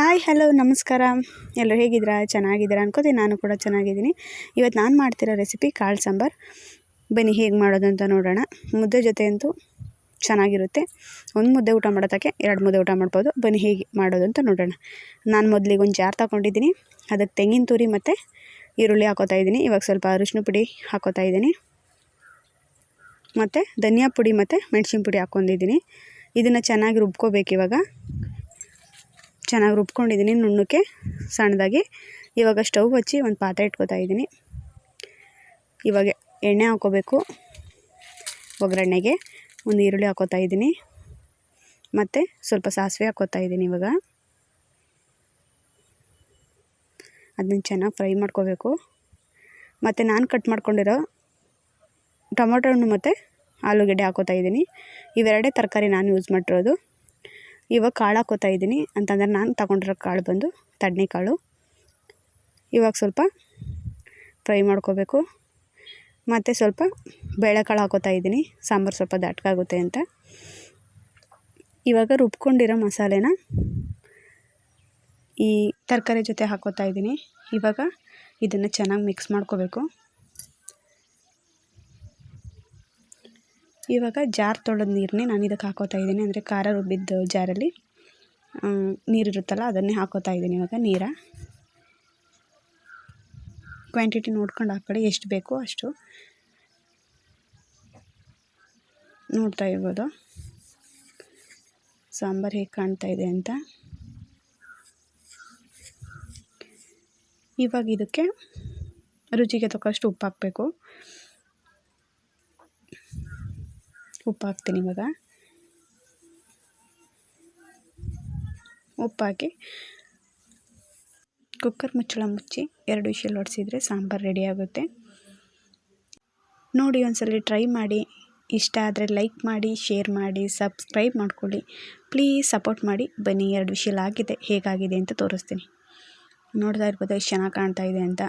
Hi hello ನಮಸ್ಕಾರ. ಎಲ್ಲರೂ ಹೇಗಿದ್ದೀರಾ? ಚೆನ್ನಾಗಿದ್ದೀರಾ ಅನ್ಕೋತೀನಿ. ನಾನು ಕೂಡ ಚೆನ್ನಾಗಿದ್ದೀನಿ. ಇವತ್ತು ನಾನು ಮಾಡ್ತಿರೋ ರೆಸಿಪಿ ಕಾಳು ಸಾಂಬಾರು. ಬನ್ನಿ, ಹೇಗೆ ಮಾಡೋದು ಅಂತ ನೋಡೋಣ. ಮುದ್ದೆ ಜೊತೆ ಅಂತೂ ಚೆನ್ನಾಗಿರುತ್ತೆ. ಒಂದು ಮುದ್ದೆ ಊಟ ಮಾಡೋದಕ್ಕೆ ಎರಡು ಮುದ್ದೆ ಊಟ ಮಾಡ್ಬೋದು. ಬನ್ನಿ, ಹೇಗೆ ಮಾಡೋದು ಅಂತ ನೋಡೋಣ. ನಾನು ಮೊದಲಿಗೆ ಒಂದು ಜಾರ್ ತಗೊಂಡಿದ್ದೀನಿ. ಅದಕ್ಕೆ ತೆಂಗಿನ ತುರಿ ಮತ್ತು ಈರುಳ್ಳಿ ಹಾಕೋತಾ ಇದ್ದೀನಿ. ಇವಾಗ ಸ್ವಲ್ಪ ಅರಿಶಿನ ಪುಡಿ ಹಾಕೋತಾ ಇದ್ದೀನಿ. ಮತ್ತು ಧನಿಯಾ ಪುಡಿ ಮತ್ತು ಮೆಣಸಿನ ಪುಡಿ ಹಾಕ್ಕೊಂಡಿದ್ದೀನಿ ಇದನ್ನು ಚೆನ್ನಾಗಿ ರುಬ್ಕೋಬೇಕು ಇವಾಗ. ಚೆನ್ನಾಗಿ ರುಬ್ಕೊಂಡಿದ್ದೀನಿ ನುಣ್ಣಕ್ಕೆ ಸಣ್ಣದಾಗಿ. ಇವಾಗ ಸ್ಟವ್ ಹಚ್ಚಿ ಒಂದು ಪಾತ್ರೆ ಇಟ್ಕೊತಾ ಇದ್ದೀನಿ. ಇವಾಗ ಎಣ್ಣೆ ಹಾಕೋಬೇಕು. ಒಗ್ಗರಣೆಗೆ ಒಂದು ಈರುಳ್ಳಿ ಹಾಕೋತಾ ಇದ್ದೀನಿ. ಮತ್ತು ಸ್ವಲ್ಪ ಸಾಸಿವೆ ಹಾಕೋತಾ ಇದ್ದೀನಿ ಇವಾಗ. ಅದನ್ನ ಚೆನ್ನಾಗಿ ಫ್ರೈ ಮಾಡ್ಕೋಬೇಕು. ಮತ್ತು ನಾನು ಕಟ್ ಮಾಡ್ಕೊಂಡಿರೋ ಟೊಮೊಟೊ ಹಣ್ಣು ಮತ್ತು ಆಲೂಗಡ್ಡೆ ಹಾಕೋತಾ ಇದ್ದೀನಿ. ಇವೆರಡೇ ತರಕಾರಿ ನಾನು ಯೂಸ್ ಮಾಡಿರೋದು ಇವಾಗ ಕಾಳು ಹಾಕೋತಾ ಇದ್ದೀನಿ. ಅಂತಂದರೆ ನಾನು ತಗೊಂಡಿರೋ ಕಾಳು ಬಂದು ತಡ್ನಿ ಕಾಳು. ಇವಾಗ ಸ್ವಲ್ಪ ಫ್ರೈ ಮಾಡ್ಕೋಬೇಕು. ಮತ್ತು ಸ್ವಲ್ಪ ಬೇಳೆಕಾಳು ಹಾಕೋತಾ ಇದ್ದೀನಿ. ಸಾಂಬಾರು ಸ್ವಲ್ಪ ದಟ್ಕಾಗುತ್ತೆ ಅಂತ. ಇವಾಗ ರುಬ್ಕೊಂಡಿರೋ ಮಸಾಲೆನ ಈ ತರಕಾರಿ ಜೊತೆ ಹಾಕೋತಾ ಇದ್ದೀನಿ. ಇವಾಗ ಇದನ್ನು ಚೆನ್ನಾಗಿ ಮಿಕ್ಸ್ ಮಾಡ್ಕೋಬೇಕು. ಇವಾಗ ಜಾರ್ ತೊಳೆದ ನೀರನ್ನೇ ನಾನು ಇದಕ್ಕೆ ಹಾಕೋತಾ ಇದ್ದೀನಿ. ಅಂದರೆ ಖಾರ ರುಬ್ಬಿದ್ದು ಜಾರಲ್ಲಿ ನೀರಿರುತ್ತಲ್ಲ ಅದನ್ನೇ ಹಾಕೋತಾ ಇದ್ದೀನಿ ಇವಾಗ ನೀರ. ಕ್ವಾಂಟಿಟಿ ನೋಡ್ಕೊಂಡು ಹಾಕೊಳ್ಳಿ ಎಷ್ಟು ಬೇಕೋ ಅಷ್ಟು. ನೋಡ್ತಾ ಇರ್ಬೋದು. ಸಾಂಬಾರು ಹೇಗೆ ಕಾಣ್ತಾ ಇದೆ ಅಂತ. ಇವಾಗ ಇದಕ್ಕೆ ರುಚಿಗೆ ತಕ್ಕಷ್ಟು ಉಪ್ಪು ಹಾಕಬೇಕು ಉಪ್ಪು ಹಾಕ್ತೀನಿ ಇವಾಗ. ಉಪ್ಪು ಹಾಕಿ ಕುಕ್ಕರ್ ಮುಚ್ಚಳ ಮುಚ್ಚಿ ಎರಡು ವಿಷಲ್ ಹೊಡೆಸಿದರೆ ಸಾಂಬಾರು ರೆಡಿ ಆಗುತ್ತೆ. ನೋಡಿ ಒಂದ್ಸಲ ಟ್ರೈ ಮಾಡಿ. ಇಷ್ಟ ಆದರೆ ಲೈಕ್ ಮಾಡಿ, ಶೇರ್ ಮಾಡಿ, ಸಬ್ಸ್ಕ್ರೈಬ್ ಮಾಡ್ಕೊಳ್ಳಿ. ಪ್ಲೀಸ್ ಸಪೋರ್ಟ್ ಮಾಡಿ. ಬನ್ನಿ, ಎರಡು ವಿಷಲ್ ಆಗಿದೆ. ಹೇಗಾಗಿದೆ ಅಂತ ತೋರಿಸ್ತೀನಿ. ನೋಡ್ತಾ ಇರ್ಬೋದು, ಎಷ್ಟು ಚೆನ್ನಾಗಿ ಕಾಣ್ತಾ ಇದೆ ಅಂತ.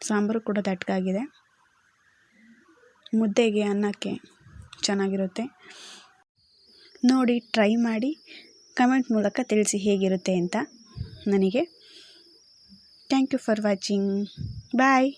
ಸಾಂಬಾರು ಕೂಡ ದಟ್ಟಗಾಗಿದೆ ಮುದ್ದೆಗೆ ಅನ್ನಕ್ಕೆ ಚೆನ್ನಾಗಿರುತ್ತೆ. ನೋಡಿ ಟ್ರೈ ಮಾಡಿ ಕಮೆಂಟ್ ಮೂಲಕ ತಿಳಿಸಿ ಹೇಗಿರುತ್ತೆ ಅಂತ ನನಗೆ. Thank you for watching bye